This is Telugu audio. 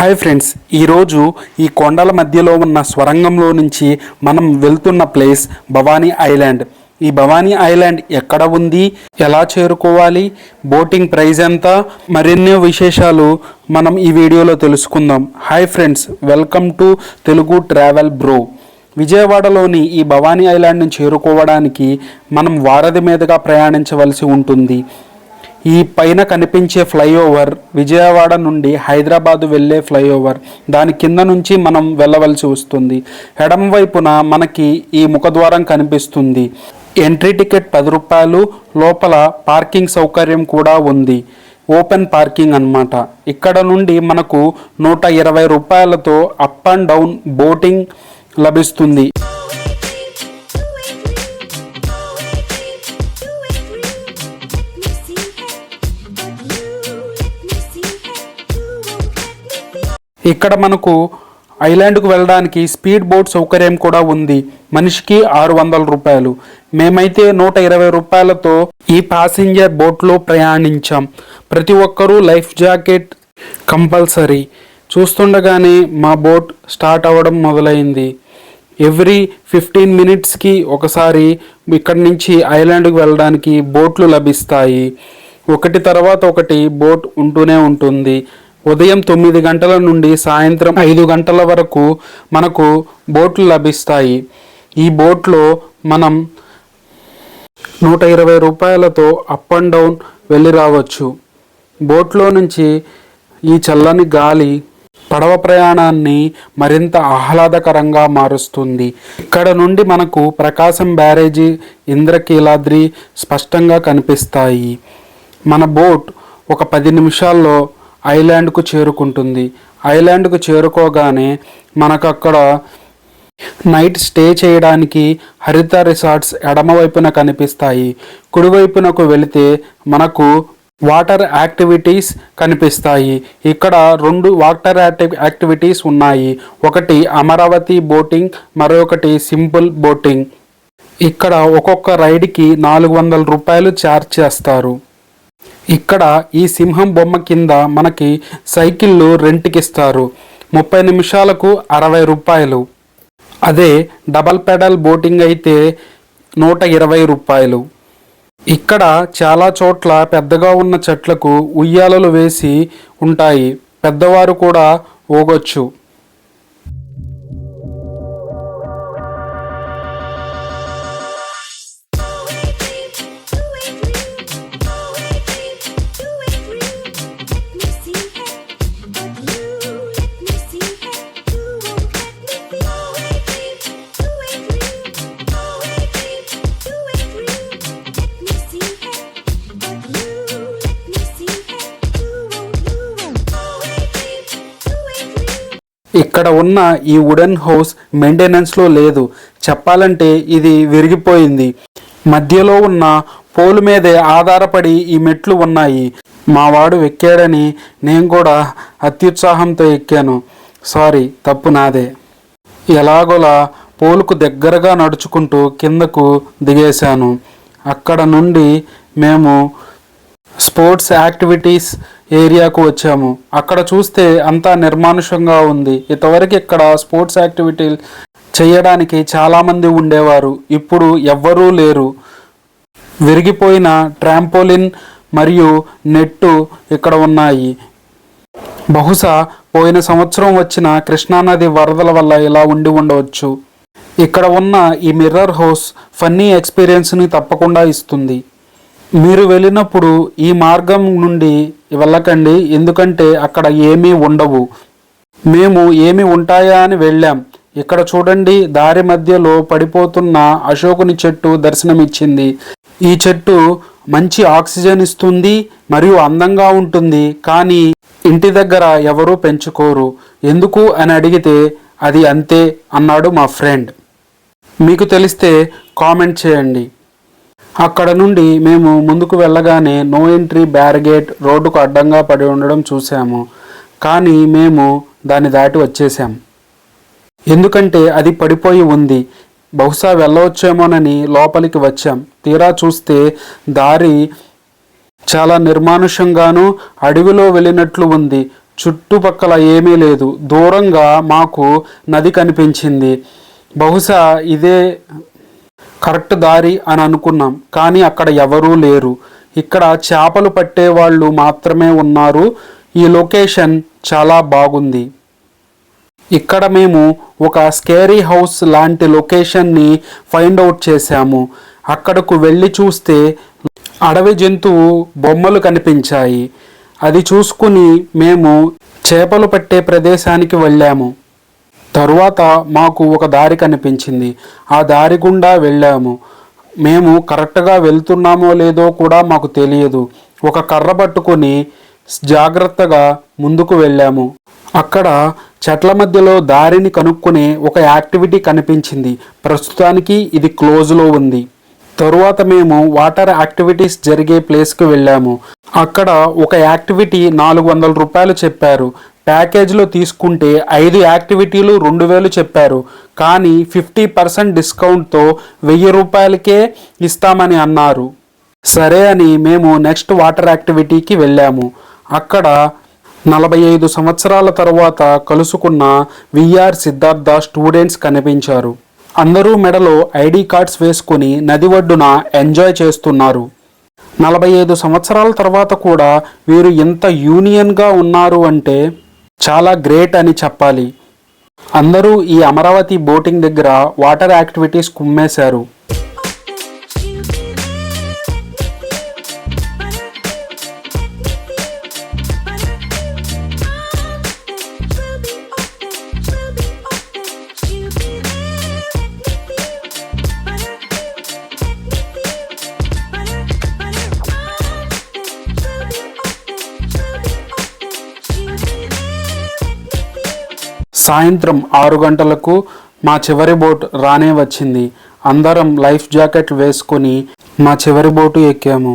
హాయ్ ఫ్రెండ్స్ ఈరోజు ఈ కొండల మధ్యలో ఉన్న స్వరంగంలో నుంచి మనం వెళ్తున్న ప్లేస్ భవానీ ఐలాండ్. ఈ భవానీ ఐలాండ్ ఎక్కడ ఉంది? ఎలా చేరుకోవాలి? బోటింగ్ ప్రైజ్ ఎంత? మరెన్నో విశేషాలు మనం ఈ వీడియోలో తెలుసుకుందాం. Hi friends welcome to Telugu travel bro. విజయవాడలోని ఈ భవానీ ఐలాండ్ని చేరుకోవడానికి మనం వారధి మీదుగా ప్రయాణించవలసి ఉంటుంది. ఈ పైన కనిపించే ఫ్లైఓవర్ విజయవాడ నుండి హైదరాబాదు వెళ్ళే ఫ్లైఓవర్. దాని కింద నుంచి మనం వెళ్ళవలసి వస్తుంది. ఎడం వైపున మనకి ఈ ముఖద్వారం కనిపిస్తుంది. ఎంట్రీ టికెట్ పది రూపాయలు లోపల పార్కింగ్ సౌకర్యం కూడా ఉంది. ఓపెన్ పార్కింగ్ అన్నమాట. ఇక్కడ నుండి మనకు నూట ఇరవై రూపాయలతో అప్ అండ్ డౌన్ బోటింగ్ లభిస్తుంది. ఇక్కడ మనకు ఐలాండ్కు వెళ్ళడానికి స్పీడ్ బోట్ సౌకర్యం కూడా ఉంది. మనిషికి ఆరు వందల రూపాయలు. మేమైతే నూట ఇరవై రూపాయలతో ఈ ప్యాసింజర్ బోట్లో ప్రయాణించాం. ప్రతి ఒక్కరూ లైఫ్ జాకెట్ కంపల్సరీ. చూస్తుండగానే మా బోట్ స్టార్ట్ అవ్వడం మొదలైంది. ఎవ్రీ ఫిఫ్టీన్ మినిట్స్కి ఒకసారి ఇక్కడి నుంచి ఐలాండ్కి వెళ్ళడానికి బోట్లు లభిస్తాయి. ఒకటి తర్వాత ఒకటి బోట్ ఉంటూనే ఉంటుంది. ఉదయం తొమ్మిది గంటల నుండి సాయంత్రం ఐదు గంటల వరకు మనకు బోట్లు లభిస్తాయి. ఈ బోట్లో మనం నూట ఇరవై రూపాయలతో అప్ అండ్ డౌన్ వెళ్ళి రావచ్చు. బోట్లో నుంచి ఈ చల్లని గాలి పడవ ప్రయాణాన్ని మరింత ఆహ్లాదకరంగా మారుస్తుంది. ఇక్కడ నుండి మనకు ప్రకాశం బ్యారేజీ ఇంద్రకీలాద్రి స్పష్టంగా కనిపిస్తాయి. మన బోట్ ఒక పది నిమిషాల్లో ఐలాండ్కు చేరుకుంటుంది. ఐలాండ్కు చేరుకోగానే మనకు అక్కడ నైట్ స్టే చేయడానికి హరిత రిసార్ట్స్ ఎడమవైపున కనిపిస్తాయి. కుడివైపునకు వెళితే మనకు వాటర్ యాక్టివిటీస్ కనిపిస్తాయి. ఇక్కడ రెండు వాటర్ యాక్టివిటీస్ ఉన్నాయి. ఒకటి అమరావతి బోటింగ్ మరొకటి సింపుల్ బోటింగ్. ఇక్కడ ఒక్కొక్క రైడ్కి నాలుగు వందల రూపాయలు ఛార్జ్ చేస్తారు. ఇక్కడ ఈ సింహం బొమ్మ కింద మనకి సైకిళ్ళు రెంట్కిస్తారు. ముప్పై నిమిషాలకు అరవై రూపాయలు. అదే డబల్ పెడల్ బోటింగ్ అయితే నూట ఇరవై రూపాయలు. ఇక్కడ చాలా చోట్ల పెద్దగా ఉన్న చెట్లకు ఉయ్యాలలు వేసి ఉంటాయి. పెద్దవారు కూడా ఊగొచ్చు ఇక్కడ ఉన్న ఈ వుడెన్ హౌస్ మెయింటెనెన్స్లో లేదు. చెప్పాలంటే ఇది విరిగిపోయింది. మధ్యలో ఉన్న పోలు మీదే ఆధారపడి ఈ మెట్లు ఉన్నాయి. మా వాడు ఎక్కాడని నేను కూడా అత్యుత్సాహంతో ఎక్కాను. సారీ తప్పు నాదే. ఎలాగోలా పోలుకు దగ్గరగా నడుచుకుంటూ కిందకు దిగేశాను. అక్కడ నుండి మేము స్పోర్ట్స్ యాక్టివిటీస్ ఏరియాకు వచ్చాము. అక్కడ చూస్తే అంతా నిర్మానుషంగా ఉంది. ఇంతవరకు ఇక్కడ స్పోర్ట్స్ యాక్టివిటీ చేయడానికి చాలామంది ఉండేవారు. ఇప్పుడు ఎవ్వరూ లేరు. విరిగిపోయిన ట్రాంపోలిన్ మరియు నెట్టు ఇక్కడ ఉన్నాయి. బహుశా పోయిన సంవత్సరం వచ్చిన కృష్ణానది వరదల వల్ల ఇలా ఉండి ఉండవచ్చు. ఇక్కడ ఉన్న ఈ మిర్రర్ హౌస్ ఫన్నీ ఎక్స్పీరియన్స్ని తప్పకుండా ఇస్తుంది. మీరు వెళ్ళినప్పుడు ఈ మార్గం నుండి వెళ్ళకండి ఎందుకంటే అక్కడ ఏమీ ఉండవు. మేము ఏమి ఉంటాయా అని వెళ్ళాం. ఇక్కడ చూడండి దారి మధ్యలో పడిపోతున్న అశోకుని చెట్టు దర్శనమిచ్చింది. ఈ చెట్టు మంచి ఆక్సిజన్ ఇస్తుంది మరియు అందంగా ఉంటుంది కానీ ఇంటి దగ్గర ఎవరూ పెంచుకోరు. ఎందుకు అని అడిగితే అది అంతే అన్నాడు మా ఫ్రెండ్. మీకు తెలిస్తే కామెంట్ చేయండి. అక్కడ నుండి మేము ముందుకు వెళ్ళగానే నో ఎంట్రీ బ్యారిగేట్ రోడ్డుకు అడ్డంగా పడి ఉండడం చూసాము కానీ మేము దాన్ని దాటి వచ్చేసాం ఎందుకంటే అది పడిపోయి ఉంది. బహుశా వెళ్ళవచ్చేమోనని లోపలికి వచ్చాం. తీరా చూస్తే దారి చాలా నిర్మానుషంగాను అడవిలో వెళ్ళినట్లు ఉంది. చుట్టుపక్కల ఏమీ లేదు. దూరంగా మాకు నది కనిపించింది. బహుశా ఇదే కరెక్ట్ దారి అని అనుకున్నాం. కానీ అక్కడ ఎవరూ లేరు. ఇక్కడ చేపలు పట్టే వాళ్ళు మాత్రమే ఉన్నారు. ఈ లొకేషన్ చాలా బాగుంది. ఇక్కడ మేము ఒక స్కేరీ హౌస్ లాంటి లొకేషన్ని ఫైండ్ అవుట్ చేశాము. అక్కడకు వెళ్ళి చూస్తే అడవి జంతువు బొమ్మలు కనిపించాయి. అది చూసుకుని మేము చేపలు పట్టే ప్రదేశానికి వెళ్ళాము. తరువాత మాకు ఒక దారి కనిపించింది. ఆ దారి గుండా వెళ్ళాము. మేము కరెక్ట్గా వెళ్తున్నామో లేదో కూడా మాకు తెలియదు. ఒక కర్ర పట్టుకొని జాగ్రత్తగా ముందుకు వెళ్ళాము. అక్కడ చెట్ల మధ్యలో దారిని కనుక్కునే ఒక యాక్టివిటీ కనిపించింది. ప్రస్తుతానికి ఇది క్లోజ్లో ఉంది. తరువాత మేము వాటర్ యాక్టివిటీస్ జరిగే ప్లేస్కి వెళ్ళాము. అక్కడ ఒక యాక్టివిటీ నాలుగు వందల రూపాయలు చెప్పారు. ప్యాకేజ్లో తీసుకుంటే ఐదు యాక్టివిటీలు రెండు వేలు చెప్పారు. కానీ ఫిఫ్టీ పర్సెంట్ డిస్కౌంట్తో వెయ్యి రూపాయలకే ఇస్తామని అన్నారు. సరే అని మేము నెక్స్ట్ వాటర్ యాక్టివిటీకి వెళ్ళాము. అక్కడ నలభై ఐదు సంవత్సరాల తర్వాత కలుసుకున్న విఆర్ సిద్ధార్థ స్టూడెంట్స్ కనిపించారు. అందరూ మెడలో ఐడి కార్డ్స్ వేసుకుని నది ఒడ్డున ఎంజాయ్ చేస్తున్నారు. నలభై ఐదు సంవత్సరాల తర్వాత కూడా వీరు ఎంత యూనియన్గా ఉన్నారు అంటే చాలా గ్రేట్ అని చెప్పాలి. అందరూ ఈ అమరావతి బోటింగ్ దగ్గర వాటర్ యాక్టివిటీస్ కుమ్మేశారు. సాయంత్రం ఆరు గంటలకు మా చివరి బోట్ రానే వచ్చింది. అందరం లైఫ్ జాకెట్ వేసుకొని మా చివరి బోటు ఎక్కాము.